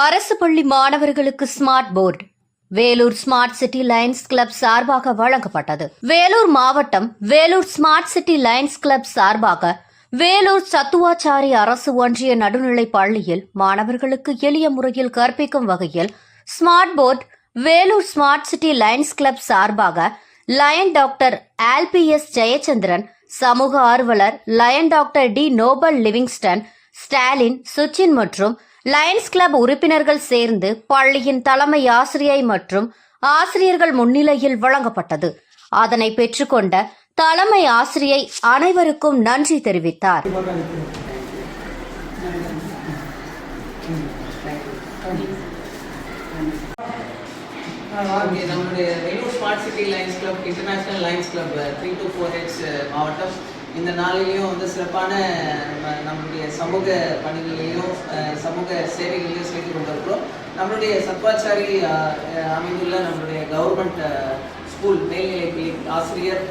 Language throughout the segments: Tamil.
அரசு பள்ளி மாணவர்களுக்கு smart board. Vellore smart city lions club சார்பாக வழங்கப்பட்டது. வேலூர் மாவட்டம் Vellore smart city lions club சார்பாக வேலூர் சத்துவாச்சாரி அரசு ஒன்றிய நடுநிலை பள்ளியில் மாணவர்களுக்கு எளிய முறையில் கற்பிக்கும் வகையில் smart board Vellore smart city lions club சார்பாக லயன் டாக்டர் ஆல்பிஎஸ் ஜெயச்சந்திரன் சமூக ஆர்வலர் lion doctor D Noble Livingston Stalin Suchin மற்றும் லயன்ஸ் கிளப் உறுப்பினர்கள் சேர்ந்து பள்ளியின் தலைமை ஆசிரியை மற்றும் ஆசிரியர்கள் முன்னிலையில் வழங்கப்பட்டது. அதனை பெற்றுக்கொண்ட தலைமை ஆசிரியை அனைவருக்கும் நன்றி தெரிவித்தார். ஓகே நம்மளுடைய Vellore smart city lions club international lions club three two four heads மாவட்டம். இந்த நாளிலையும் வந்து சிறப்பான நம்ம- நம்மளுடைய சமூக பணிகளையும் சமூக சேவைகளையும் செய்து கொண்டிருக்கிறோம். நம்மளுடைய சத்வாச்சாரி அமைந்துள்ள நம்மளுடைய கவர்மெண்ட் ஸ்கூல் மேல்நிலைப் பள்ளி ஆசிரியர்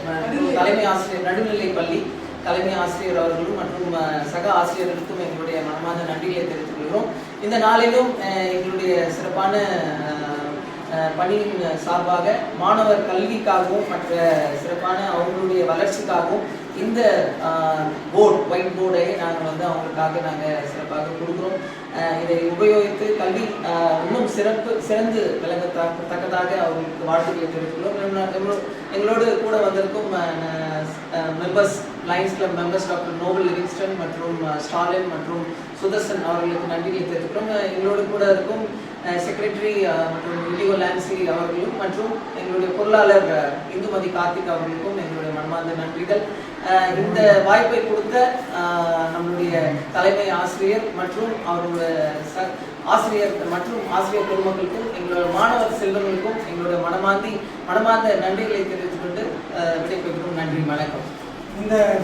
தலைமை ஆசிரியர் நடுநிலைப் பள்ளி தலைமை ஆசிரியர் அவர்களும் மற்றும் சக ஆசிரியர்களுக்கும் எங்களுடைய மனமார்ந்த நன்றிகளை தெரிவித்துக் கொள்கிறோம். இந்த நாளிலும் எங்களுடைய சிறப்பான பணியின் சார்பாக மாணவர் கல்விக்காகவும் மற்ற சிறப்பான அவங்களுடைய வளர்ச்சிக்காகவும் இந்த போர்டு ஒயிட் போர்டையே நாங்கள் வந்து அவங்களுக்காக நாங்கள் சிறப்பாக கொடுக்குறோம். இதை உபயோகித்து கல்வி இன்னும் சிறப்பு சிறந்து விளங்கத்தக்கதாக அவர்களுக்கு வாழ்த்துக்களை தெரிவித்துள்ளோம். எங்களோடு கூட வந்திருக்கும் members lions club members doctor Noble Livingston மற்றும் ஸ்டாலின் மற்றும் சுதர்சன் அவர்களுக்கு நன்றிகளை தெரிவிக்கிறோம் எங்களோடு கூட இருக்கும் செக்ரட்டரி மற்றும் இண்டிகோ லான்சி அவர்களும் மற்றும் எங்களுடைய பொருளாளர் இந்துமதி கார்த்திக் அவர்களுக்கும் எங்களுடைய மனமார்ந்த நன்றிகள். இந்த வாய்ப்பை கொடுத்த நம்முடைய நம்மளுடைய தலைமை ஆசிரியர் மற்றும் அவருடைய ச- ஆசிரியர் மற்றும் ஆசிரியர் குடும்பங்களுக்கும் எங்களோட மாணவர் செல்வங்களுக்கும் எங்களோட மனமாந்தி மனமார்ந்த நன்றிகளை தெரிவித்துக் கொண்டு விடைபெறுகிறோம். நன்றி வணக்கம். இந்த